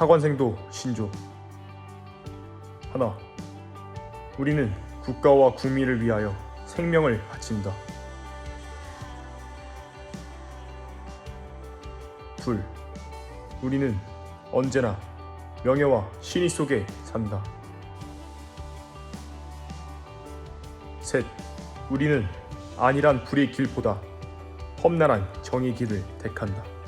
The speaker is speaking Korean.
사관생도 신조. 하나 우리는 국가와 국민을 위하여 생명을 바친다. 둘 우리는 언제나 명예와 신의 속에 산다. 셋 우리는 안일한 불의 길보다 험난한 정의 길을 택한다